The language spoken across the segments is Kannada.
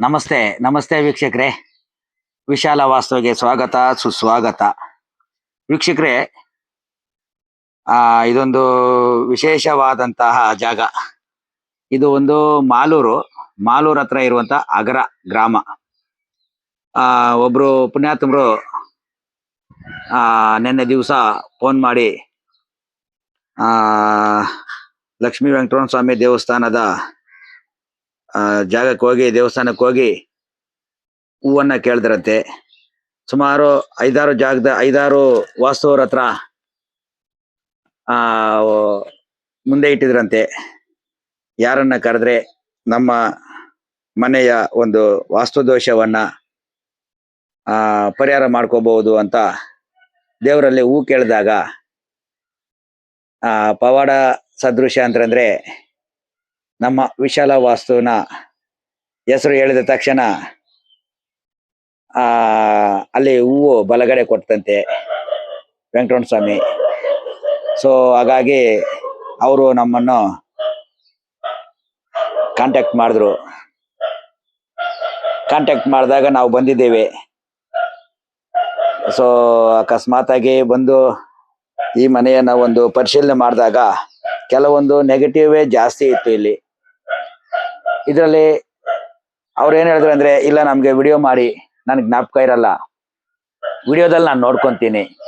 ನಮಸ್ತೆ ನಮಸ್ತೆ ವೀಕ್ಷಕರೇ. ವಿಶಾಲ ವಾಸ್ತವಿಗೆ ಸ್ವಾಗತ, ಸುಸ್ವಾಗತ. ವೀಕ್ಷಕರೇ, ಆ, ಇದೊಂದು ವಿಶೇಷವಾದಂತಹ ಜಾಗ. ಇದು ಒಂದು ಮಾಲೂರು, ಮಾಲೂರ್ ಹತ್ರ ಇರುವಂತ ಅಗರ ಗ್ರಾಮ. ಆ, ಒಬ್ರು ಪುಣ್ಯಾತ್ಮರು, ಆ, ನಿನ್ನೆ ದಿವಸ ಫೋನ್ ಮಾಡಿ, ಆ, ಲಕ್ಷ್ಮೀ ವೆಂಕಟರಮಣ ಸ್ವಾಮಿ ದೇವಸ್ಥಾನದ ಆ, ಜಾಗಕ್ಕೆ ಹೋಗಿ, ದೇವಸ್ಥಾನಕ್ಕೆ ಹೋಗಿ ಹೂವನ್ನ ಕೇಳಿದ್ರಂತೆ. ಸುಮಾರು ಐದಾರು ಜಾಗದ, ಐದಾರು ವಾಸ್ತುವರ ಹತ್ರ, ಆ ಮುಂದೆ ಇಟ್ಟಿದ್ರಂತೆ. ಯಾರನ್ನ ಕರೆದ್ರೆ ನಮ್ಮ ಮನೆಯ ಒಂದು ವಾಸ್ತುದೋಷವನ್ನ ಆ, ಪರಿಹಾರ ಮಾಡ್ಕೋಬಹುದು ಅಂತ ದೇವರಲ್ಲಿ ಹೂ ಕೇಳಿದಾಗ, ಆ, ಪವಾಡ ಸದೃಶ ಅಂತಂದ್ರೆ ನಮ್ಮ ವಿಶಾಲ ವಾಸ್ತುವಿನ ಹೆಸರು ಹೇಳಿದ ತಕ್ಷಣ, ಆ, ಅಲ್ಲಿ ಹೂವು ಬಲಗಡೆ ಕೊಟ್ಟಂತೆ ವೆಂಕಟರಮಣ ಸ್ವಾಮಿ ಸೊ ಹಾಗಾಗಿ ಅವರು ನಮ್ಮನ್ನು ಕಾಂಟ್ಯಾಕ್ಟ್ ಮಾಡಿದ್ರು. ಕಾಂಟ್ಯಾಕ್ಟ್ ಮಾಡಿದಾಗ ನಾವು ಬಂದಿದ್ದೇವೆ. ಸೊ ಅಕಸ್ಮಾತ್ ಆಗಿ ಬಂದು ಈ ಮನೆಯನ್ನ ಒಂದು ಪರಿಶೀಲನೆ ಮಾಡಿದಾಗ ಕೆಲವೊಂದು ನೆಗೆಟಿವೇ ಜಾಸ್ತಿ ಇತ್ತು ಇಲ್ಲಿ. ಇದರಲ್ಲಿ ಅವ್ರು ಏನ್ ಹೇಳಿದ್ರು ಅಂದ್ರೆ, ಇಲ್ಲ, ನಮ್ಗೆ ವಿಡಿಯೋ ಮಾಡಿ. ನನಗೆ ಜ್ಞಾಪಕ ಇರಲ್ಲ. ವಿಡಿಯೋದಲ್ಲಿ ನಾನು ನೋಡ್ಕೊಂತೀನಿ.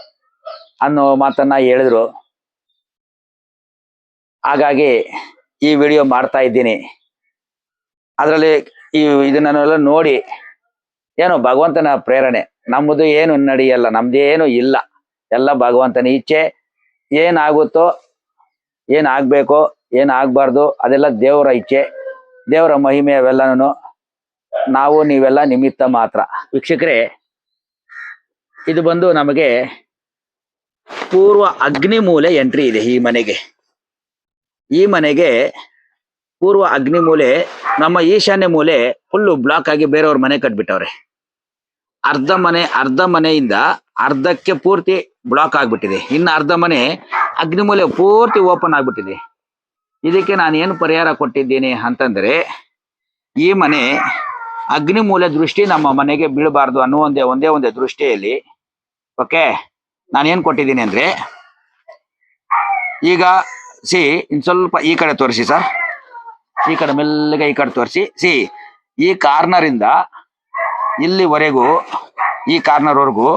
ಅನ್ನೋ ಮಾತನ್ನ ಹೇಳಿದ್ರು. ಹಾಗಾಗಿ ಈ ವಿಡಿಯೋ ಮಾಡ್ತಾ ಇದ್ದೀನಿ. ಅದರಲ್ಲಿ ಈ ಇದನ್ನೆಲ್ಲ ನೋಡಿ, ಏನು ಭಗವಂತನ ಪ್ರೇರಣೆ. ನಮ್ಮದು ಏನು ನಡೆಯಲ್ಲ ನಮ್ದೇನು ಇಲ್ಲ. ಎಲ್ಲ ಭಗವಂತನ ಇಚ್ಛೆ. ಏನಾಗುತ್ತೋ, ಏನಾಗಬೇಕೋ, ಏನಾಗಬಾರ್ದು, ಅದೆಲ್ಲ ದೇವರ ಇಚ್ಛೆ. ದೇವರ ಮಹಿಮೆ ಅವೆಲ್ಲನೂ ನಾವು ನೀವೆಲ್ಲ ನಿಮಿತ್ತ ಮಾತ್ರ. ವೀಕ್ಷಕರೇ, ಇದು ಬಂದು ನಮಗೆ ಪೂರ್ವ ಅಗ್ನಿ ಮೂಲೆ ಎಂಟ್ರಿ ಇದೆ ಈ ಮನೆಗೆ. ಈ ಮನೆಗೆ ಪೂರ್ವ ಅಗ್ನಿ ಮೂಲೆ, ನಮ್ಮ ಈಶಾನ್ಯ ಮೂಲೆ ಫುಲ್ಲು ಬ್ಲಾಕ್ ಆಗಿ ಬೇರೆಯವ್ರ ಮನೆ ಕಟ್ಬಿಟ್ಟವ್ರೆ. ಅರ್ಧ ಮನೆ, ಅರ್ಧ ಮನೆಯಿಂದ ಅರ್ಧಕ್ಕೆ ಪೂರ್ತಿ ಬ್ಲಾಕ್ ಆಗ್ಬಿಟ್ಟಿದೆ. ಇನ್ನು ಅರ್ಧ ಮನೆ ಅಗ್ನಿಮೂಲೆ ಪೂರ್ತಿ ಓಪನ್ ಆಗ್ಬಿಟ್ಟಿದೆ. ಇದಕ್ಕೆ ನಾನು ಏನು ಪರಿಹಾರ ಕೊಟ್ಟಿದ್ದೀನಿ ಅಂತಂದ್ರೆ, ಈ ಮನೆ ಅಗ್ನಿಮೂಲೆ ದೃಷ್ಟಿ ನಮ್ಮ ಮನೆಗೆ ಬೀಳಬಾರ್ದು ಅನ್ನೋ ಒಂದೇ ಒಂದೇ ಒಂದೇ ದೃಷ್ಟಿಯಲ್ಲಿ, ಓಕೆ? ನಾನು ಏನ್ ಕೊಟ್ಟಿದ್ದೀನಿ ಅಂದ್ರೆ, ಈಗ ಸಿ, ಇನ್ ಸ್ವಲ್ಪ ಈ ಕಡೆ ತೋರಿಸಿ ಸರ್. ಈ ಕಡೆ ಮೆಲ್ಲಗೆ ಈ ಕಡೆ ತೋರಿಸಿ. ಸಿ, ಈ ಕಾರ್ನರ್ ಇಂದ ಇಲ್ಲಿವರೆಗೂ, ಈ ಕಾರ್ನರ್ ವರೆಗೂ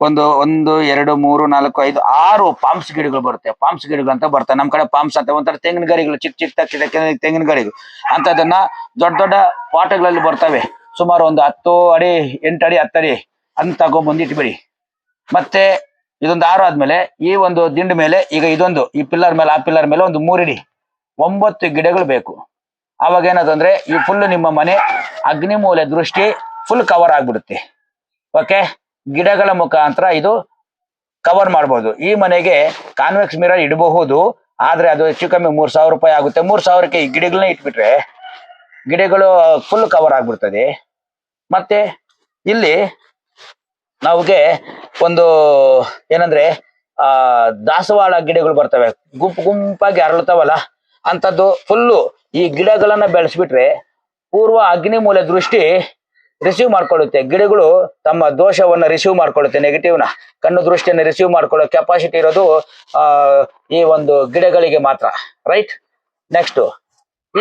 ಒಂದು ಒಂದು, ಎರಡು, ಮೂರು, ನಾಲ್ಕು, ಐದು, ಆರು ಪಾಮ್ಸ್ ಗಿಡಗಳು ಬರುತ್ತೆ. ಪಾಮ್ಸ್ ಗಿಡಗಳು ಅಂತ ಬರ್ತವೆ ನಮ್ ಕಡೆ ಪಾಮ್ಸ್ ಅಂತ ಒಂಥರ ತೆಂಗಿನ ಗರಿಗಳು, ಚಿಕ್ಕ ಚಿಕ್ಕ ತೆಂಗಿನ ಗರಿಗಳು. ಅಂತದನ್ನ ದೊಡ್ಡ ದೊಡ್ಡ ಪಾಟಗಳಲ್ಲಿ ಬರ್ತವೆ. ಸುಮಾರು ಒಂದು ಹತ್ತು ಅಡಿ, ಎಂಟು ಅಡಿ, ಹತ್ತು ಅಡಿ. ಅಂತ ತಗೊಂಡ್ಬಂದು ಇಟ್ಬಿಡಿ. ಮತ್ತೆ ಇದೊಂದು ಆರು ಆದ್ಮೇಲೆ ಈ ಒಂದು ದಿಂಡ ಮೇಲೆ ಈಗ ಇದೊಂದು, ಈ ಪಿಲ್ಲರ್ ಮೇಲೆ, ಆ ಪಿಲ್ಲರ್ ಮೇಲೆ ಒಂದು ಮೂರಿಡಿ ಒಂಬತ್ತು ಗಿಡಗಳು ಬೇಕು. ಅವಾಗ ಏನದಂದ್ರೆ ಈ ಫುಲ್ ನಿಮ್ಮ ಮನೆ ಅಗ್ನಿಮೂಲೆ ದೃಷ್ಟಿ ಫುಲ್ ಕವರ್ ಆಗ್ಬಿಡುತ್ತೆ. ಓಕೆ ಗಿಡಗಳ ಮುಖಾಂತರ ಇದು ಕವರ್ ಮಾಡಬಹುದು ಈ ಮನೆಗೆ ಕಾನ್ವೆಕ್ಸ್ ಮಿರರ್ ಇಡಬಹುದು. ಆದ್ರೆ ಅದು ಹೆಚ್ಚು ಕಮ್ಮಿ ಮೂರ್ ಸಾವಿರ ರೂಪಾಯಿ ಆಗುತ್ತೆ. ಮೂರ್ ಸಾವಿರಕ್ಕೆ ಈ ಗಿಡಗಳನ್ನ ಇಟ್ಬಿಟ್ರೆ ಗಿಡಗಳು ಫುಲ್ ಕವರ್ ಆಗ್ಬಿಡ್ತದೆ. ಮತ್ತೆ ಇಲ್ಲಿ ನಮಗೆ ಒಂದು ಏನಂದ್ರೆ, ಆ, ದಾಸವಾಳ ಗಿಡಗಳು ಬರ್ತವೆ. ಗುಂಪು ಗುಂಪಾಗಿ ಅರಳುತ್ತವಲ್ಲ ಅಂತದ್ದು ಫುಲ್ಲು ಈ ಗಿಡಗಳನ್ನ ಬೆಳೆಸ್ಬಿಟ್ರೆ ಪೂರ್ವ ಅಗ್ನಿ ಮೂಲ ದೃಷ್ಟಿ ರಿಸೀವ್ ಮಾಡ್ಕೊಳ್ಳುತ್ತೆ. ಗಿಡಗಳು ತಮ್ಮ ದೋಷವನ್ನ ರಿಸೀವ್ ಮಾಡ್ಕೊಳ್ಳುತ್ತೆ ನೆಗೆಟಿವ್ನ ಕಣ್ಣು ದೃಷ್ಟಿಯನ್ನು ರಿಸೀವ್ ಮಾಡ್ಕೊಳ್ಳೋ ಕೆಪಾಸಿಟಿ ಇರೋದು, ಆ, ಈ ಒಂದು ಗಿಡಗಳಿಗೆ ಮಾತ್ರ. ರೈಟ್ ನೆಕ್ಸ್ಟ್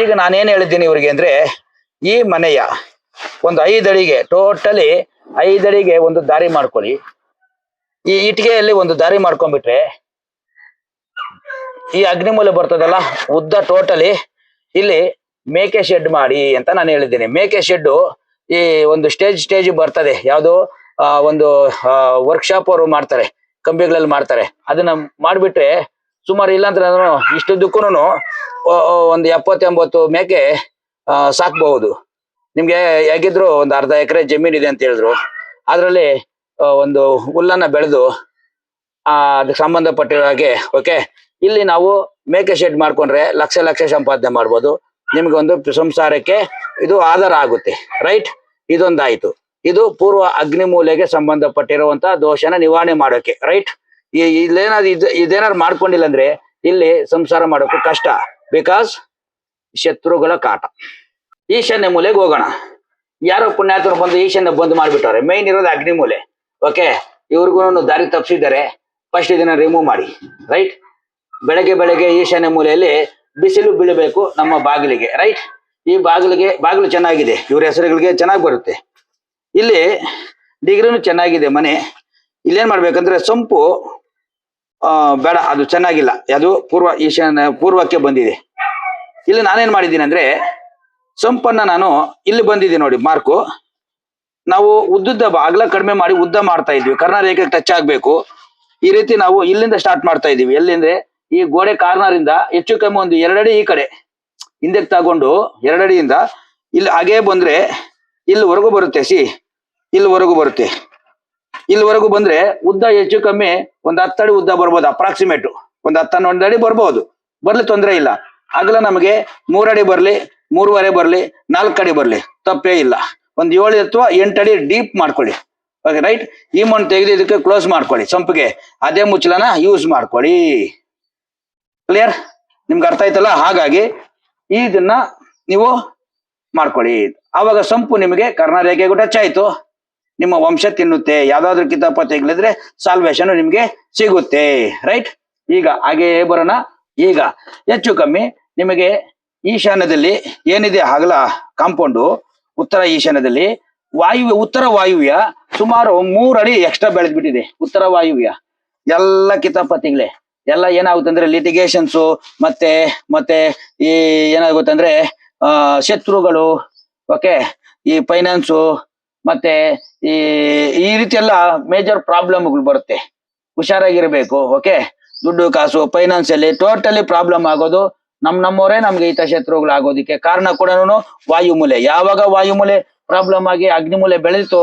ಈಗ ನಾನೇನ್ ಹೇಳಿದ್ದೀನಿ ಇವರಿಗೆ ಅಂದ್ರೆ, ಈ ಮನೆಯ ಒಂದು ಐದಡಿಗೆ ಟೋಟಲಿ ಐದಡಿಗೆ ಒಂದು ದಾರಿ ಮಾಡ್ಕೊಳ್ಳಿ. ಈ ಇಟ್ಟಿಗೆಯಲ್ಲಿ ಒಂದು ದಾರಿ ಮಾಡ್ಕೊಂಡ್ಬಿಟ್ರೆ, ಈ ಅಗ್ನಿಮೂಲೆ ಬರ್ತದಲ್ಲ, ಉದ್ದ ಟೋಟಲಿ ಇಲ್ಲಿ ಮೇಕೆ ಶೆಡ್ ಮಾಡಿ ಅಂತ ನಾನು ಹೇಳಿದ್ದೀನಿ. ಮೇಕೆ ಶೆಡ್ ಈ ಒಂದು ಸ್ಟೇಜ್ ಸ್ಟೇಜ್ ಬರ್ತದೆ. ಯಾವುದು ಒಂದು ವರ್ಕ್ಶಾಪ್ ಅವರು ಮಾಡ್ತಾರೆ. ಕಂಬಿಗಳಲ್ಲಿ ಮಾಡ್ತಾರೆ. ಅದನ್ನ ಮಾಡ್ಬಿಟ್ರೆ ಸುಮಾರು ಇಲ್ಲಾಂದ್ರೆ ನಾನು ಇಷ್ಟುದ್ದಕ್ಕೂ ಒಂದು ಎಪ್ಪತ್ತೆಂಬತ್ತು ಮೇಕೆ ಸಾಕ್ಬಹುದು. ನಿಮ್ಗೆ ಹೇಗಿದ್ರು ಒಂದು ಅರ್ಧ ಎಕರೆ ಜಮೀನ್ ಇದೆ ಅಂತ ಹೇಳಿದ್ರು. ಅದರಲ್ಲಿ ಒಂದು ಹುಲ್ಲನ್ನ ಬೆಳೆದು, ಆ, ಅದಕ್ಕೆ ಸಂಬಂಧಪಟ್ಟಿರೋ ಹಾಗೆ ಓಕೆ ಇಲ್ಲಿ ನಾವು ಮೇಕೆ ಶೆಡ್ ಮಾಡ್ಕೊಂಡ್ರೆ ಲಕ್ಷ ಲಕ್ಷ ಸಂಪಾದನೆ ಮಾಡ್ಬೋದು. ನಿಮ್ಗೆ ಒಂದು ಸಂಸಾರಕ್ಕೆ ಇದು ಆಧಾರ ಆಗುತ್ತೆ ರೈಟ್ ಇದೊಂದಾಯ್ತು. ಇದು ಪೂರ್ವ ಅಗ್ನಿಮೂಲೆಗೆ ಸಂಬಂಧಪಟ್ಟಿರುವಂತಹ ದೋಷನ ನಿವಾರಣೆ ಮಾಡೋಕೆ ರೈಟ್ ಇಲ್ಲೇನಾದ್ರು ಇದು, ಇದೇನಾದ್ರು ಮಾಡ್ಕೊಂಡಿಲ್ಲ ಅಂದ್ರೆ ಇಲ್ಲಿ ಸಂಸಾರ ಮಾಡೋಕೆ ಕಷ್ಟ. ಬಿಕಾಸ್ ಶತ್ರುಗಳ ಕಾಟ. ಈಶಾನ್ಯ ಮೂಲೆಗೆ ಹೋಗೋಣ. ಯಾರೋ ಪುಣ್ಯಾತರು ಬಂದು ಈಶಾನ್ಯ ಬಂದ್ ಮಾಡ್ಬಿಟ್ಟವ್ರೆ. ಮೈನ್ ಇರೋದು ಅಗ್ನಿಮೂಲೆ ಓಕೆ ಇವ್ರಿಗೂ ದಾರಿ ತಪ್ಪಿಸಿದ್ದಾರೆ ಫಸ್ಟ್ ಇದನ್ನ ರಿಮೂವ್ ಮಾಡಿ ರೈಟ್ ಬೆಳಗ್ಗೆ ಬೆಳಗ್ಗೆ ಈಶಾನ್ಯ ಮೂಲೆಯಲ್ಲಿ ಬಿಸಿಲು ಬೀಳಬೇಕು ನಮ್ಮ ಬಾಗಿಲಿಗೆ ರೈಟ್ ಈ ಬಾಗಿಲಿಗೆ, ಬಾಗಿಲು ಚೆನ್ನಾಗಿದೆ, ಇವ್ರ ಹೆಸರುಗಳಿಗೆ ಚೆನ್ನಾಗಿ ಬರುತ್ತೆ. ಇಲ್ಲಿ ಡಿಗ್ರಿನೂ ಚೆನ್ನಾಗಿದೆ ಮನೆ. ಇಲ್ಲೇನ್ ಮಾಡ್ಬೇಕಂದ್ರೆ ಸೊಂಪು ಬೇಡ, ಅದು ಚೆನ್ನಾಗಿಲ್ಲ. ಅದು ಪೂರ್ವ ಈಶಾನ್ಯ, ಪೂರ್ವಕ್ಕೆ ಬಂದಿದೆ. ಇಲ್ಲಿ ನಾನೇನ್ ಮಾಡಿದ್ದೀನಿ ಅಂದ್ರೆ, ಸೊಂಪನ್ನ ನಾನು ಇಲ್ಲಿ ಬಂದಿದೆ ನೋಡಿ, ಮಾರ್ಕು. ನಾವು ಉದ್ದುದ್ದ ಅಗಲ ಕಡಿಮೆ ಮಾಡಿ ಉದ್ದ ಮಾಡ್ತಾ ಇದ್ವಿ. ಕರ್ನಾಟಕ ಟಚ್ ಆಗ್ಬೇಕು. ಈ ರೀತಿ ನಾವು ಇಲ್ಲಿಂದ ಸ್ಟಾರ್ಟ್ ಮಾಡ್ತಾ ಇದೀವಿ ಎಲ್ಲಿಂದ್ರೆ ಈ ಗೋಡೆ ಕಾರ್ನರ್ ಇಂದ ಹೆಚ್ಚು ಕಮ್ಮಿ ಒಂದು ಎರಡಡಿ ಈ ಕಡೆ ಹಿಂದಕ್ಕೆ ತಗೊಂಡು ಎರಡಡಿಯಿಂದ ಇಲ್ಲಿ ಹಾಗೇ ಬಂದ್ರೆ ಇಲ್ಲಿವರೆಗೂ ಬರುತ್ತೆ, ಸಿ. ಇಲ್ಲಿವರೆಗೂ ಬರುತ್ತೆ. ಇಲ್ಲಿವರೆಗೂ ಬಂದ್ರೆ ಉದ್ದ ಹೆಚ್ಚು ಕಮ್ಮಿ ಒಂದು ಹತ್ತಡಿ ಉದ್ದ ಬರ್ಬೋದು ಅಪ್ರಾಕ್ಸಿಮೇಟ್ ಒಂದು ಹತ್ತ ಅಡಿ ಬರ್ಬೋದು. ಬರ್ಲಿ ತೊಂದರೆ ಇಲ್ಲ. ಅಗಲ ನಮಗೆ ಮೂರಡಿ ಬರ್ಲಿ, ಮೂರುವರೆ ಬರ್ಲಿ, ನಾಲ್ಕು ಅಡಿ ಬರ್ಲಿ. ತಪ್ಪೇ ಇಲ್ಲ. ಒಂದ್ ಏಳು ಅಥವಾ ಎಂಟಡಿ ಡೀಪ್ ಮಾಡ್ಕೊಳ್ಳಿ. ಓಕೆ ರೈಟ್ ಈ ಮಣ್ಣು ತೆಗೆದು ಇದಕ್ಕೆ ಕ್ಲೋಸ್ ಮಾಡ್ಕೊಳ್ಳಿ. ಸಂಪಿಗೆ. ಅದೇ ಮುಚ್ಚಲನ ಯೂಸ್ ಮಾಡ್ಕೊಳ್ಳಿ. ಕ್ಲಿಯರ್ ನಿಮ್ಗೆ ಅರ್ಥ ಆಯ್ತಲ್ಲ? ಹಾಗಾಗಿ ಇದನ್ನ ನೀವು ಮಾಡ್ಕೊಳ್ಳಿ. ಆವಾಗ ಸಂಪು ನಿಮಗೆ ಕರ್ಣರೇಖೆಗೂ ಟಚ್ ಆಯ್ತು. ನಿಮ್ಮ ವಂಶ ತಿನ್ನುತ್ತೆ. ಯಾವ್ದಾದ್ರು ಕಿತಾಪ ತೆಗ್ಲಿದ್ರೆ ಸಾಲ್ವೇಶನ್ ನಿಮ್ಗೆ ಸಿಗುತ್ತೆ. ರೈಟ್ ಈಗ ಹಾಗೆ ಬರೋಣ. ಈಗ ಹೆಚ್ಚು ಕಮ್ಮಿ ನಿಮಗೆ ಈಶಾನ್ಯದಲ್ಲಿ ಏನಿದೆ ಹಗಲ ಕಾಂಪೌಂಡು. ಉತ್ತರ ಈಶಾನ್ಯದಲ್ಲಿ ವಾಯುವ್ಯ, ಉತ್ತರ ವಾಯುವ್ಯ ಸುಮಾರು ಮೂರ್ ಅಡಿ ಎಕ್ಸ್ಟ್ರಾ ಬೆಳೆದ್ಬಿಟ್ಟಿದೆ. ಉತ್ತರ ವಾಯುವ್ಯ. ಎಲ್ಲ ಕಿತಾಪತಿಗಳೇ ಎಲ್ಲ ಏನಾಗುತ್ತೆ ಅಂದ್ರೆ ಲಿಟಿಗೇಷನ್ಸ್ ಮತ್ತೆ ಮತ್ತೆ ಈ ಏನಾಗುತ್ತೆ ಅಂದ್ರೆ ಆ, ಶತ್ರುಗಳು ಓಕೆ ಈ ಫೈನಾನ್ಸು ಮತ್ತೆ ಈ ಈ ರೀತಿ ಎಲ್ಲ ಮೇಜರ್ ಪ್ರಾಬ್ಲಮ್ಗಳು ಬರುತ್ತೆ. ಹುಷಾರಾಗಿರ್ಬೇಕು ಓಕೆ ದುಡ್ಡು, ಕಾಸು ಫೈನಾನ್ಸ್ ಅಲ್ಲಿ ಟೋಟಲಿ ಪ್ರಾಬ್ಲಮ್ ಆಗೋದು ನಮ್ ನಮ್ಮವರೇ ನಮ್ಗೆ ಈತ ಶತ್ರುಗಳು ಆಗೋದಿಕ್ಕೆ ಕಾರಣ ಕೂಡ ವಾಯುಮೂಲೆ. ಯಾವಾಗ ವಾಯುಮೂಲೆ ಪ್ರಾಬ್ಲಮ್ ಆಗಿ ಅಗ್ನಿಮೂಲೆ ಬೆಳೀತು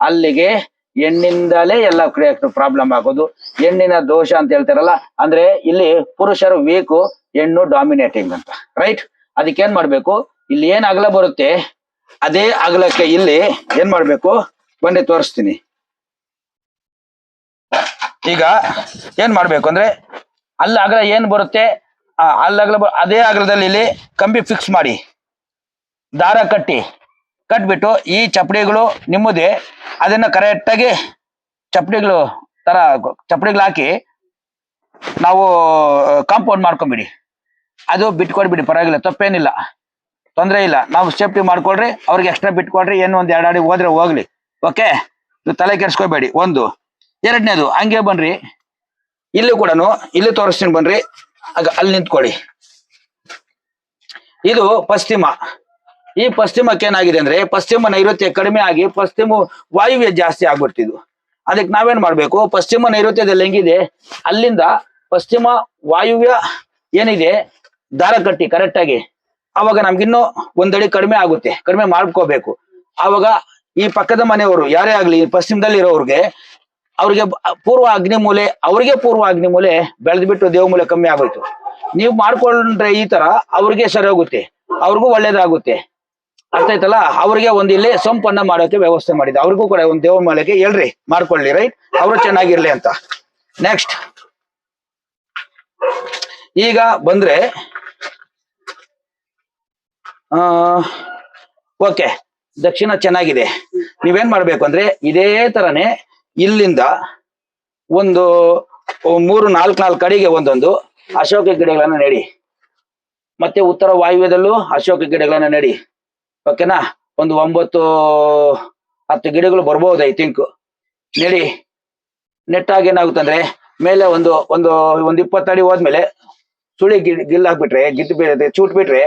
ಅಲ್ಲಿಗೆ ಹೆಣ್ಣಿಂದಲೇ ಎಲ್ಲ ಪ್ರಾಬ್ಲಮ್ ಆಗೋದು. ಹೆಣ್ಣಿನ ದೋಷ ಅಂತ ಹೇಳ್ತಾರಲ್ಲ, ಅಂದ್ರೆ ಇಲ್ಲಿ ಪುರುಷರು ವೀಕು ಹೆಣ್ಣು ಡಾಮಿನೇಟಿಂಗ್ ಅಂತ. ರೈಟ್ ಅದಕ್ಕೆ ಏನ್ ಮಾಡ್ಬೇಕು? ಇಲ್ಲಿ ಏನ್ ಅಗಲ ಬರುತ್ತೆ? ಅದೇ ಅಗಲಕ್ಕೆ ಇಲ್ಲಿ ಏನ್ ಮಾಡ್ಬೇಕು? ಬನ್ನಿ ತೋರಿಸ್ತೀನಿ. ಈಗ ಏನ್ ಮಾಡ್ಬೇಕು ಅಂದ್ರೆ, ಅಲ್ಲಿ ಅಗಲ ಏನ್ ಬರುತ್ತೆ? ಅಲ್ಲಿ ಅಗಲ ಅದೇ ಅಗಲದಲ್ಲಿ ಇಲ್ಲಿ ಕಂಬಿ ಫಿಕ್ಸ್ ಮಾಡಿ. ದಾರ ಕಟ್ಟಿ. ಕಟ್ಬಿಟ್ಟು ಈ ಚಪ್ಪಡಿಗಳು ನಿಮ್ಮದೇ. ಅದನ್ನ ಕರೆಕ್ಟಾಗಿ ಚಪ್ಪಡಿಗಳು ತರ ಚಪ್ಪಡಿಗಳು ಹಾಕಿ ನಾವು ಕಾಂಪೌಂಡ್ ಮಾಡ್ಕೊಂಬಿಡಿ. ಅದು ಬಿಟ್ಕೊಡ್ಬಿಡಿ ಪರವಾಗಿಲ್ಲ, ತಪ್ಪೇನಿಲ್ಲ. ತೊಂದರೆ ಇಲ್ಲ. ನಾವು ಸೇಫ್ಟಿ ಮಾಡ್ಕೊಳ್ರಿ, ಅವ್ರಿಗೆ ಎಕ್ಸ್ಟ್ರಾ ಬಿಟ್ಕೊಡ್ರಿ ಏನು ಒಂದ್ ಎರಡು ಅಡಿ ಹೋದ್ರೆ ಹೋಗ್ಲಿ. ಓಕೆ ತಲೆ ಕೆಡ್ಸ್ಕೊಬೇಡಿ. ಒಂದು. ಎರಡನೇದು, ಹಂಗೆ ಬನ್ರಿ. ಇಲ್ಲಿ ಕೂಡ ಇಲ್ಲಿ ತೋರಿಸ್ತೀನಿ ಬನ್ರಿ. ಆಗ ಅಲ್ಲಿ ನಿಂತ್ಕೊಳ್ಳಿ. ಇದು ಪಶ್ಚಿಮ. ಈ ಪಶ್ಚಿಮಕ್ಕೆ ಏನಾಗಿದೆ ಅಂದ್ರೆ ಪಶ್ಚಿಮ ನೈಋತ್ಯ ಕಡಿಮೆ ಆಗಿ ಪಶ್ಚಿಮ ವಾಯುವ್ಯ ಜಾಸ್ತಿ ಆಗ್ಬಿಡ್ತಿದ್ವು ಅದಕ್ಕೆ ನಾವೇನ್ ಮಾಡ್ಬೇಕು? ಪಶ್ಚಿಮ ನೈಋತ್ಯದಲ್ಲಿ ಹೆಂಗಿದೆ? ಅಲ್ಲಿಂದ ಪಶ್ಚಿಮ ವಾಯುವ್ಯ ಏನಿದೆ? ದಾರ ಕಟ್ಟಿ ಕರೆಕ್ಟ್ ಆಗಿ. ಅವಾಗ ನಮ್ಗಿನ್ನೂ ಒಂದಡಿ ಕಡಿಮೆ ಆಗುತ್ತೆ. ಕಡಿಮೆ ಮಾಡ್ಕೋಬೇಕು. ಅವಾಗ ಈ ಪಕ್ಕದ ಮನೆಯವರು, ಯಾರೇ ಆಗ್ಲಿ ಪಶ್ಚಿಮದಲ್ಲಿ ಇರೋರ್ಗೆ ಅವ್ರಿಗೆ ಪೂರ್ವ ಪೂರ್ವ ಅಗ್ನಿಮೂಲೆ ಅವ್ರಿಗೆ ಪೂರ್ವ ಅಗ್ನಿಮೂಲೆ ಬೆಳೆದ್ಬಿಟ್ಟು ದೇವಮೂಲೆ ಕಮ್ಮಿ ಆಗೋಯ್ತು ನೀವು ಮಾಡ್ಕೊಂಡ್ರೆ ಈ ತರ ಅವ್ರಿಗೆ ಸರಿ ಹೋಗುತ್ತೆ. ಅವ್ರಿಗೂ ಒಳ್ಳೇದಾಗುತ್ತೆ. ಅರ್ಥ ಆಯ್ತಲ್ಲ? ಅವ್ರಿಗೆ ಒಂದ್ ಇಲ್ಲಿ ಸೊಂಪನ್ನ ಮಾಡೋಕೆ ವ್ಯವಸ್ಥೆ ಮಾಡಿದೆ ಅವ್ರಿಗೂ ಕೂಡ ಒಂದ್ ದೇವ್ರ ಮಾಲೆಗೆ ಹೇಳ್ರಿ, ಮಾಡ್ಕೊಳ್ಳಿ ರೈಟ್ ಅವರು ಚೆನ್ನಾಗಿರ್ಲಿ ಅಂತ. ನೆಕ್ಸ್ಟ್ ಈಗ ಬಂದ್ರೆ, ಆ ಓಕೆ ದಕ್ಷಿಣ ಚೆನ್ನಾಗಿದೆ. ನೀವೇನ್ ಮಾಡ್ಬೇಕು ಅಂದ್ರೆ, ಇದೇ ತರನೇ ಇಲ್ಲಿಂದ ಒಂದು ಮೂರು, ನಾಲ್ಕು ನಾಲ್ಕು ಕಡೆಗೆ ಒಂದೊಂದು ಅಶೋಕ ಗಿಡಗಳನ್ನ ನೆಡಿ. ಮತ್ತೆ ಉತ್ತರ ವಾಯುವ್ಯದಲ್ಲೂ ಅಶೋಕ ಗಿಡಗಳನ್ನ ನೆಡಿ. ಓಕೆನಾ ಒಂದು ಒಂಬತ್ತು ಹತ್ತು ಗಿಡಗಳು ಬರ್ಬೋದು ಐ ಥಿಂಕ್ ನೆಡಿ. ನೆಟ್ಟಾಗಿ ಏನಾಗುತ್ತೆ ಅಂದ್ರೆ ಮೇಲೆ ಒಂದು ಒಂದು ಒಂದು ಇಪ್ಪತ್ತು ಅಡಿ ಹೋದ್ಮೇಲೆ ಸುಳಿ ಗಿಡ್ ಗಿಲ್ ಹಾಕ್ಬಿಟ್ರೆ ಗಿದ್ದು ಬೀಳುತ್ತೆ ಚೂಟ್ ಬಿಟ್ರೆ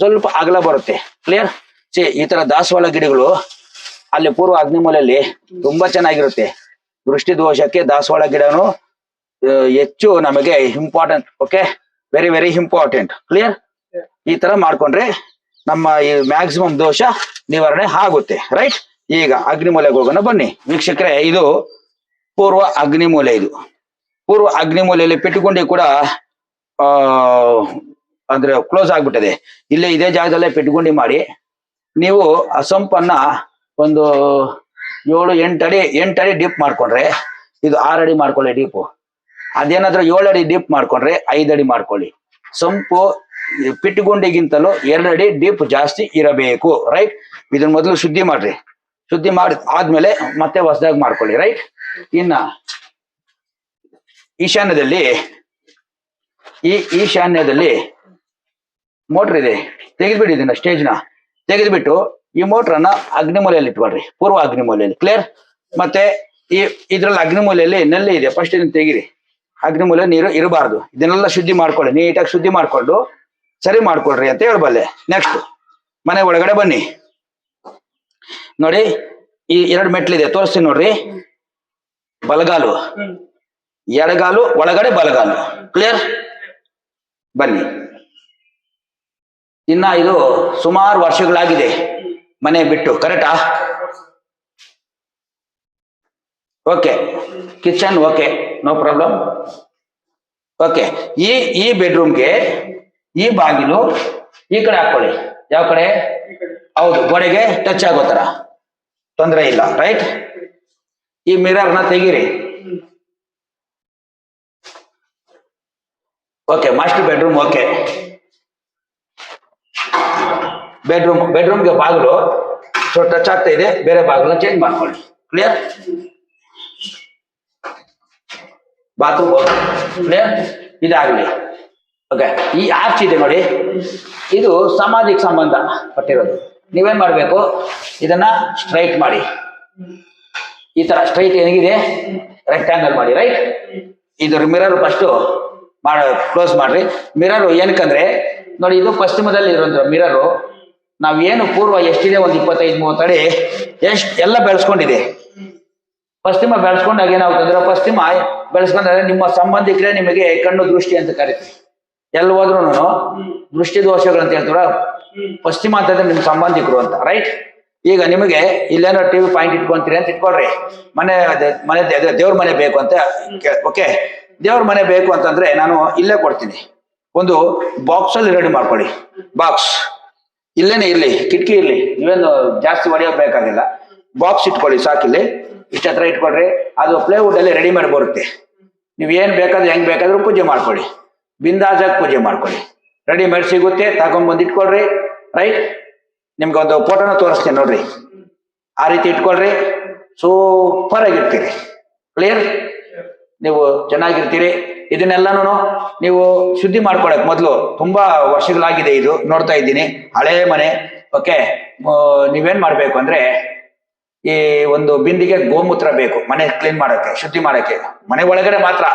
ಸ್ವಲ್ಪ ಅಗಲ ಬರುತ್ತೆ. ಕ್ಲಿಯರ್ ಸಿ ಈ ತರ ದಾಸವಾಳ ಗಿಡಗಳು ಅಲ್ಲಿ ಪೂರ್ವ ಅಗ್ನಿಮೂಲೆಯಲ್ಲಿ ತುಂಬಾ ಚೆನ್ನಾಗಿರುತ್ತೆ. ದೃಷ್ಟಿ ದೋಷಕ್ಕೆ ದಾಸವಾಳ ಗಿಡನು ಹೆಚ್ಚು ನಮಗೆ important okay very very important clear ಈ ತರ ಮಾಡ್ಕೊಂಡ್ರೆ ನಮ್ಮ ಈ ಮ್ಯಾಕ್ಸಿಮಮ್ ದೋಷ ನಿವಾರಣೆ ಆಗುತ್ತೆ ರೈಟ್ ಈಗ ಅಗ್ನಿಮೂಲೆಗೆ ಹೋಗೋಣ, ಬನ್ನಿ. ವೀಕ್ಷಕರೇ, ಇದು ಪೂರ್ವ ಅಗ್ನಿಮೂಲೆ ಇದು. ಪೂರ್ವ ಅಗ್ನಿಮೂಲೆಯಲ್ಲಿ ಪೆಟ್ಟುಗುಂಡಿ ಕೂಡ, ಆ, ಅಂದ್ರೆ ಕ್ಲೋಸ್ ಆಗ್ಬಿಟ್ಟಿದೆ. ಇಲ್ಲೇ ಇದೇ ಜಾಗದಲ್ಲೇ ಪೆಟ್ಟುಗುಂಡಿ ಮಾಡಿ, ನೀವು ಆ ಸೊಂಪನ್ನ ಒಂದು ಏಳು, ಎಂಟು ಅಡಿ ಎಂಟು ಅಡಿ ಡೀಪ್ ಮಾಡ್ಕೊಂಡ್ರೆ, ಇದು ಆರು ಅಡಿ ಮಾಡ್ಕೊಳ್ಳಿ ಡೀಪು ಅದೇನಾದ್ರೂ ಏಳು ಅಡಿ ಡಿಪ್ ಮಾಡ್ಕೊಂಡ್ರೆ ಐದು ಅಡಿ ಮಾಡ್ಕೊಳ್ಳಿ. ಸೊಂಪು ಪಿಟ್ಟುಗುಂಡಿಗಿಂತಲೂ ಎರಡು ಅಡಿ ಡೀಪ್ ಜಾಸ್ತಿ ಇರಬೇಕು ರೈಟ್ ಇದನ್ನ ಮೊದಲು ಶುದ್ಧಿ ಮಾಡ್ರಿ. ಶುದ್ಧಿ ಮಾಡಿ, ಆದ್ಮೇಲೆ ಮತ್ತೆ ಹೊಸದಾಗಿ ಮಾಡ್ಕೊಳ್ಳಿ ರೈಟ್ ಇನ್ನ ಈಶಾನ್ಯದಲ್ಲಿ, ಈ ಈಶಾನ್ಯದಲ್ಲಿ ಮೋಟ್ರ್ ಇದೆ. ತೆಗೆದ್ಬಿಡಿ ಇದನ್ನ ಸ್ಟೇಜ್ನ ತೆಗೆದ್ಬಿಟ್ಟು ಈ ಮೋಟ್ರನ್ನ ಅಗ್ನಿಮೂಲೆಯಲ್ಲಿ ಇಟ್ಕೊಳ್ರಿ, ಪೂರ್ವ ಅಗ್ನಿಮೂಲೆಯಲ್ಲಿ ಕ್ಲಿಯರ್ ಮತ್ತೆ ಈ ಇದ್ರಲ್ಲಿ ಅಗ್ನಿಮೂಲೆಯಲ್ಲಿ ನೆಲ್ಲಿ ಇದೆ ಫಸ್ಟ್ ಇದನ್ನ ತೆಗಿರಿ. ಅಗ್ನಿಮೂಲೆ ನೀರು ಇರಬಾರ್ದು. ಇದನ್ನೆಲ್ಲ ಶುದ್ಧಿ ಮಾಡ್ಕೊಳ್ಳಿ, ನೀಟಾಗಿ ಶುದ್ಧಿ ಮಾಡ್ಕೊಂಡು ಸರಿ ಮಾಡ್ಕೊಳ್ರಿ ಅಂತ ಹೇಳ್ಬಲ್ಲೆ. ನೆಕ್ಸ್ಟ್ ಮನೆ ಒಳಗಡೆ ಬನ್ನಿ. ನೋಡಿ ಈ ಎರಡು ಮೆಟ್ಲಿದೆ ತೋರಿಸ್ತೀನಿ ನೋಡ್ರಿ. ಬಲಗಾಲು. ಎಡಗಾಲು ಒಳಗಡೆ ಬಲಗಾಲು. ಕ್ಲಿಯರ್ ಬನ್ನಿ. ಇನ್ನ ಇದು ಸುಮಾರು ವರ್ಷಗಳಾಗಿದೆ ಮನೆ ಬಿಟ್ಟು ಕರೆಕ್ಟಾ okay kitchen okay no problem okay ಈ ಈ ಬೆಡ್ರೂಮ್ಗೆ ಈ ಬಾಗಿಲು ಈ ಕಡೆ ಹಾಕೊಳ್ಳಿ. ಯಾವ ಕಡೆ? ಹೌದು, ಗೋಡೆಗೆ ಟಚ್ ಆಗೋ ತರ. ತೊಂದರೆ ಇಲ್ಲ ರೈಟ್ ಈ ಮಿರರ್ನ ತೆಗೀರಿ. Okay master bedroom okay bedroom ಬೆಡ್ರೂಮ್ಗೆ ಬಾಗಿಲು ಸೊ ಟಚ್ ಆಗ್ತಾ ಇದೆ, ಬೇರೆ ಬಾಗಿಲು ಚೇಂಜ್ ಮಾಡ್ಕೊಳ್ಳಿ. ಕ್ಲಿಯರ್ ಬಾತ್ರೂಮ್ ಕ್ಲಿಯರ್ ಇದಾಗಲಿ. ಓಕೆ ಈ ಆರ್ಚ್ ಇದೆ ನೋಡಿ. ಇದು ಸಮಾಧಿಗೆ ಸಂಬಂಧ ಪಟ್ಟಿರೋದು. ನೀವೇನ್ ಮಾಡಬೇಕು? ಇದನ್ನ ಸ್ಟ್ರೈಟ್ ಮಾಡಿ. ಈ ತರ ಸ್ಟ್ರೈಟ್ ಏನಿದೆ ರೆಕ್ಟಾಂಗಲ್ ಮಾಡಿ ರೈಟ್ ಇದು ಮಿರರ್ ಫಸ್ಟ್ ಮಾಡ ಕ್ಲೋಸ್ ಮಾಡ್ರಿ. ಮಿರರ್ ಏನಕ್ಕಂದ್ರೆ, ನೋಡಿ ಇದು ಪಶ್ಚಿಮದಲ್ಲಿ ಇರುವಂತ ಮಿರರು ನಾವು ಏನು ಪೂರ್ವ ಎಷ್ಟಿದೆ? ಒಂದು ಇಪ್ಪತ್ತೈದು, ಮೂವತ್ತು ಅಡಿ ಎಷ್ಟ್, ಎಲ್ಲ ಬೆಳೆಸ್ಕೊಂಡಿದೆ. ಪಶ್ಚಿಮ ಬೆಳೆಸ್ಕೊಂಡಾಗ ಏನಾಗುತ್ತೆ ಅಂದ್ರೆ ಪಶ್ಚಿಮ ಬೆಳೆಸ್ಕೊಂಡ್ರೆ ನಿಮ್ಮ ಸಂಬಂಧಿಕರೇ ನಿಮಗೆ ಕಣ್ಣು ದೃಷ್ಟಿ ಅಂತ ಕರಿತೀವಿ. ಎಲ್ಲಿ ಹೋದ್ರು ದೃಷ್ಟಿ ದೋಷಗಳು ಅಂತ ಹೇಳ್ತೀರ ಪಶ್ಚಿಮ ಅಂತಂದ್ರೆ ನಿಮ್ ಸಂಬಂಧಿಕರು ಅಂತ ರೈಟ್ ಈಗ ನಿಮಗೆ ಇಲ್ಲೇನೋ ಟಿವಿ ಪಾಯಿಂಟ್ ಇಟ್ಕೊಂತೀರಿ ಅಂತ ಇಟ್ಕೊಳ್ರಿ. ಮನೆ ಮನೆ ದೇವ್ರ ಮನೆ ಬೇಕು ಅಂತ ಓಕೆ ದೇವ್ರ ಮನೆ ಬೇಕು ಅಂತಂದ್ರೆ ನಾನು ಇಲ್ಲೇ ಕೊಡ್ತೀನಿ. ಒಂದು ಬಾಕ್ಸ್ ಅಲ್ಲಿ ರೆಡಿ ಮಾಡ್ಕೊಳ್ಳಿ. ಬಾಕ್ಸ್ ಇಲ್ಲೇನೆ ಇರ್ಲಿ ಕಿಟಕಿ ಇರ್ಲಿ ನೀವೇನು ಜಾಸ್ತಿ ಹೊಡೆಯೋಕ್ ಬೇಕಾಗಿಲ್ಲ. ಬಾಕ್ಸ್ ಇಟ್ಕೊಳ್ಳಿ ಸಾಕಿಲ್ಲಿ ಇಷ್ಟ ಹತ್ರ ಇಟ್ಕೊಳ್ರಿ. ಅದು ಪ್ಲೇವುಡ್ ಅಲ್ಲಿ ರೆಡಿಮೇಡ್ ಬರುತ್ತೆ. ನೀವು ಏನ್ ಬೇಕಾದ್ರೆ ಹೆಂಗ್ ಬೇಕಾದ್ರೂ ಪೂಜೆ ಮಾಡ್ಕೊಳ್ಳಿ. ಬಿಂದಾಜಾಗ್ ಪೂಜೆ ಮಾಡ್ಕೊಳ್ಳಿ. ರೆಡಿಮೇಡ್ ಸಿಗುತ್ತೆ ತಗೊಂಡ್ಬಂದು ಇಟ್ಕೊಳ್ರಿ ರೈಟ್ ನಿಮ್ಗೆ ಒಂದು ಫೋಟೋನ ತೋರಿಸ್ತೀನಿ ನೋಡ್ರಿ. ಆ ರೀತಿ ಇಟ್ಕೊಳ್ರಿ ಸೂಪರ್ ಆಗಿರ್ತೀರಿ. ಕ್ಲಿಯರ್ ನೀವು ಚೆನ್ನಾಗಿರ್ತೀರಿ. ಇದನ್ನೆಲ್ಲಾನು ನೀವು ಶುದ್ಧಿ ಮಾಡ್ಕೊಳಕ್ ಮೊದಲು ತುಂಬಾ ವರ್ಷಗಳಾಗಿದೆ ಇದು, ನೋಡ್ತಾ ಇದ್ದೀನಿ. ಹಳೆ ಮನೆ. ಓಕೆ ನೀವೇನ್ ಮಾಡ್ಬೇಕು ಅಂದ್ರೆ, ಈ ಒಂದು ಬಿಂದಿಗೆ ಗೋಮೂತ್ರ ಬೇಕು, ಮನೆ ಕ್ಲೀನ್ ಮಾಡಕ್ಕೆ, ಶುದ್ಧಿ ಮಾಡಕ್ಕೆ. ಮನೆ ಒಳಗಡೆ ಮಾತ್ರ.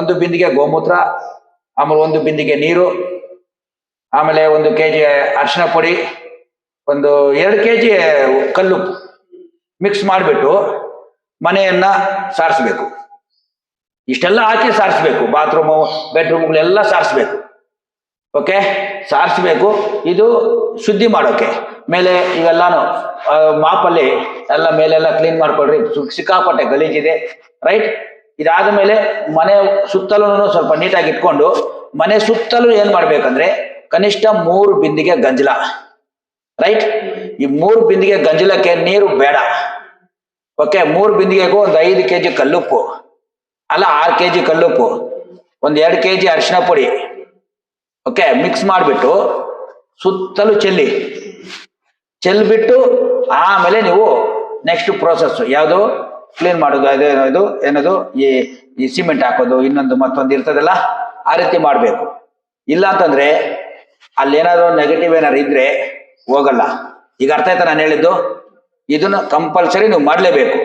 ಒಂದು ಬಿಂದಿಗೆ ಗೋಮೂತ್ರ ಆಮೇಲೆ ಒಂದು ಬಿಂದಿಗೆ ನೀರು, ಆಮೇಲೆ ಒಂದು ಕೆಜಿ ಅರಿಶಿನ ಪುಡಿ, ಒಂದು ಎರಡು ಕೆಜಿ ಕಲ್ಲು ಮಿಕ್ಸ್ ಮಾಡಿಬಿಟ್ಟು ಮನೆಯನ್ನ ಸಾರಿಸ್ಬೇಕು. ಇಷ್ಟೆಲ್ಲ ಹಾಕಿ ಸಾರಿಸ್ಬೇಕು. ಬಾತ್ರೂಮು ಬೆಡ್ರೂಮ್ಗಳೆಲ್ಲ ಸಾರಿಸ್ಬೇಕು. ಓಕೆ ಸಾರಿಸ್ಬೇಕು. ಇದು ಶುದ್ಧಿ ಮಾಡೋಕೆ. ಮೇಲೆ ಇವೆಲ್ಲಾನು ಮಾಪಲ್ಲಿ ಎಲ್ಲ ಮೇಲೆಲ್ಲ ಕ್ಲೀನ್ ಮಾಡ್ಕೊಳ್ರಿ. ಸಿಕ್ಕಾಪಟ್ಟೆ ಗಲೀಜಿದೆ ರೈಟ್ ಇದಾದ ಮೇಲೆ ಮನೆ ಸುತ್ತಲೂ ಸ್ವಲ್ಪ ನೀಟಾಗಿ ಇಟ್ಕೊಂಡು ಮನೆ ಸುತ್ತಲೂ ಏನ್ ಮಾಡ್ಬೇಕಂದ್ರೆ ಕನಿಷ್ಠ ಮೂರು ಬಿಂದಿಗೆ ಗಂಜಲ ರೈಟ್ ಈ ಮೂರು ಬಿಂದಿಗೆ ಗಂಜಲಕ್ಕೆ ನೀರು ಬೇಡ. ಓಕೆ ಮೂರು ಬಿಂದಿಗೆಗೂ ಒಂದು ಐದು ಕೆ ಜಿ ಕಲ್ಲುಪ್ಪು, ಅಲ್ಲ ಆರು ಕೆ ಜಿ ಕಲ್ಲುಪ್ಪು, ಒಂದ್ ಎರಡು ಕೆ ಜಿ ಅರಿಶಿನ ಪುಡಿ ಓಕೆ ಮಿಕ್ಸ್ ಮಾಡಿಬಿಟ್ಟು ಸುತ್ತಲೂ ಚೆಲ್ಲಿ, ಚೆಲ್ಬಿಟ್ಟು ಆಮೇಲೆ ನೀವು ನೆಕ್ಸ್ಟ್ ಪ್ರೋಸೆಸ್ ಯಾವುದು? ಕ್ಲೀನ್ ಮಾಡೋದು ಇದು? ಏನದು? ಈ ಈ ಸಿಮೆಂಟ್ ಹಾಕೋದು, ಇನ್ನೊಂದು ಮತ್ತೊಂದು ಇರ್ತದಲ್ಲ, ಆ ರೀತಿ ಮಾಡಬೇಕು. ಇಲ್ಲ ಅಂತಂದ್ರೆ ಏನಾದರೂ ನೆಗೆಟಿವ್ ಏನಾದ್ರು ಇದ್ರೆ ಹೋಗಲ್ಲ. ಈಗ ಅರ್ಥ ಆಯ್ತಾ ನಾನು ಹೇಳಿದ್ದು? ಇದನ್ನ ಕಂಪಲ್ಸರಿ ನೀವು ಮಾಡಲೇಬೇಕು.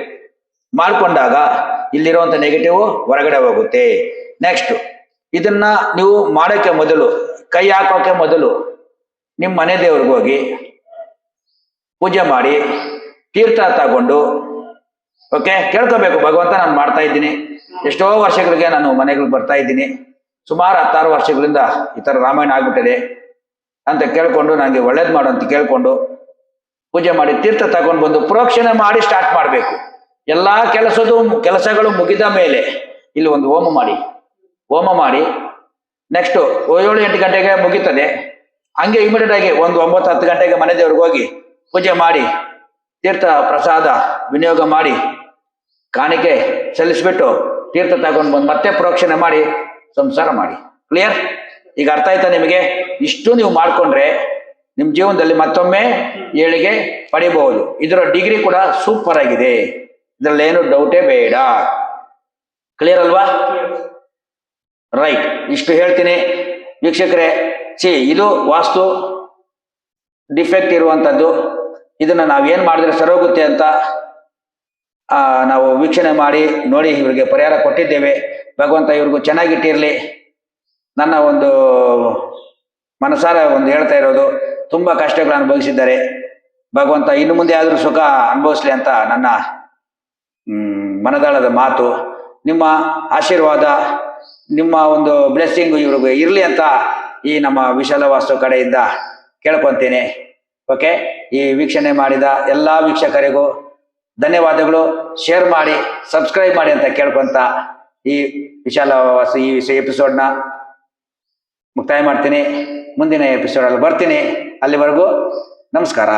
ಮಾಡ್ಕೊಂಡಾಗ ಇಲ್ಲಿರುವಂಥ ನೆಗೆಟಿವ್ ಹೊರಗಡೆ ಹೋಗುತ್ತೆ. ನೆಕ್ಸ್ಟ್ ಇದನ್ನ ನೀವು ಮಾಡೋಕ್ಕೆ ಮೊದಲು, ಕೈ ಹಾಕೋಕೆ ಮೊದಲು ನಿಮ್ಮ ಮನೆ ದೇವ್ರಿಗೆ ಹೋಗಿ ಪೂಜೆ ಮಾಡಿ, ತೀರ್ಥ ತಗೊಂಡು ಓಕೆ ಕೇಳ್ಕೋಬೇಕು. ಭಗವಂತ ನಾನು ಮಾಡ್ತಾ ಇದ್ದೀನಿ. ಎಷ್ಟೋ ವರ್ಷಗಳಿಗೆ ನಾನು ಮನೆಗಳಿಗೆ ಬರ್ತಾ ಇದ್ದೀನಿ. ಸುಮಾರು ಹತ್ತಾರು ವರ್ಷಗಳಿಂದ ಈ ಥರ ರಾಮಾಯಣ ಆಗ್ಬಿಟ್ಟಿದೆ ಅಂತ ಕೇಳ್ಕೊಂಡು ನನಗೆ ಒಳ್ಳೇದು ಮಾಡು ಅಂತ ಕೇಳ್ಕೊಂಡು ಪೂಜೆ ಮಾಡಿ ತೀರ್ಥ ತಗೊಂಡು ಬಂದು ಪ್ರೋಕ್ಷಣೆ ಮಾಡಿ ಸ್ಟಾರ್ಟ್ ಮಾಡಬೇಕು. ಎಲ್ಲ ಕೆಲಸದು ಕೆಲಸಗಳು ಮುಗಿದ ಮೇಲೆ ಇಲ್ಲಿ ಒಂದು ಹೋಮ ಮಾಡಿ. ಹೋಮ ಮಾಡಿ. ನೆಕ್ಸ್ಟ್ ಏಳು ಎಂಟು ಗಂಟೆಗೆ ಮುಗೀತದೆ. ಹಂಗೆ ಇಮಿಡಿಯೇಟ್ ಆಗಿ ಒಂದು ಒಂಬತ್ತು ಹತ್ತು ಗಂಟೆಗೆ ಮನೆ ದೇವ್ರಿಗೆ ಹೋಗಿ ಪೂಜೆ ಮಾಡಿ, ತೀರ್ಥ ಪ್ರಸಾದ ವಿನಿಯೋಗ ಮಾಡಿ. ಕಾಣಿಕೆ ಸಲ್ಲಿಸ್ಬಿಟ್ಟು ತೀರ್ಥ ತಗೊಂಡು ಬಂದು ಮತ್ತೆ ಪ್ರೋಕ್ಷಣೆ ಮಾಡಿ, ಸಂಸಾರ ಮಾಡಿ. ಕ್ಲಿಯರ್ ಈಗ ಅರ್ಥ ಆಯ್ತಾ ನಿಮಗೆ? ಇಷ್ಟು ನೀವು ಮಾಡಿಕೊಂಡ್ರೆ ನಿಮ್ಮ ಜೀವನದಲ್ಲಿ ಮತ್ತೊಮ್ಮೆ ಏಳಿಗೆ ಪಡಿಬಹುದು. ಇದರ ಡಿಗ್ರಿ ಕೂಡ ಸೂಪರ್ ಆಗಿದೆ. ಇದರಲ್ಲಿ ಏನು ಡೌಟೇ ಬೇಡ. ಕ್ಲಿಯರ್ ಅಲ್ವಾ? ರೈಟ್ ಇಷ್ಟು ಹೇಳ್ತೀನಿ. ವೀಕ್ಷಕರೇ ಸಿ ಇದು ವಾಸ್ತು ಡಿಫೆಕ್ಟ್ ಇರುವಂಥದ್ದು ಇದನ್ನು ನಾವೇನು ಮಾಡಿದ್ರೆ ಸರೋಗುತ್ತೆ ಅಂತ ನಾವು ವೀಕ್ಷಣೆ ಮಾಡಿ, ನೋಡಿ ಇವರಿಗೆ ಪರಿಹಾರ ಕೊಟ್ಟಿದ್ದೇವೆ. ಭಗವಂತ ಇವ್ರಿಗೂ ಚೆನ್ನಾಗಿಟ್ಟಿರಲಿ. ನನ್ನ ಒಂದು ಮನಸಾರ ಒಂದು ಹೇಳ್ತಾ ಇರೋದು, ತುಂಬ ಕಷ್ಟಗಳು ಅನುಭವಿಸಿದ್ದಾರೆ. ಭಗವಂತ ಇನ್ನು ಮುಂದೆ ಆದರೂ ಸುಖ ಅನುಭವಿಸ್ಲಿ ಅಂತ ನನ್ನ ಮನದಾಳದ ಮಾತು. ನಿಮ್ಮ ಆಶೀರ್ವಾದ, ನಿಮ್ಮ ಒಂದು ಬ್ಲೆಸ್ಸಿಂಗ್ ಇವ್ರಿಗೆ ಇರಲಿ ಅಂತ ಈ ನಮ್ಮ ವಿಶಾಲ ವಾಸ್ತು ಕಡೆಯಿಂದ ಕೇಳ್ಕೊತೀನಿ. ಓಕೆ ಈ ವೀಕ್ಷಣೆ ಮಾಡಿದ ಎಲ್ಲ ವೀಕ್ಷಕರಿಗೂ ಧನ್ಯವಾದಗಳು. ಶೇರ್ ಮಾಡಿ ಸಬ್ಸ್ಕ್ರೈಬ್ ಮಾಡಿ ಅಂತ ಕೇಳ್ಕೊಂತ ಈ ವಿಶಾಲ ವಿಷಯ ಈ ಎಪಿಸೋಡ್ನ ಮುಕ್ತಾಯ ಮಾಡ್ತೀನಿ. ಮುಂದಿನ ಎಪಿಸೋಡಲ್ಲಿ ಬರ್ತೀನಿ. ಅಲ್ಲಿವರೆಗೂ ನಮಸ್ಕಾರ.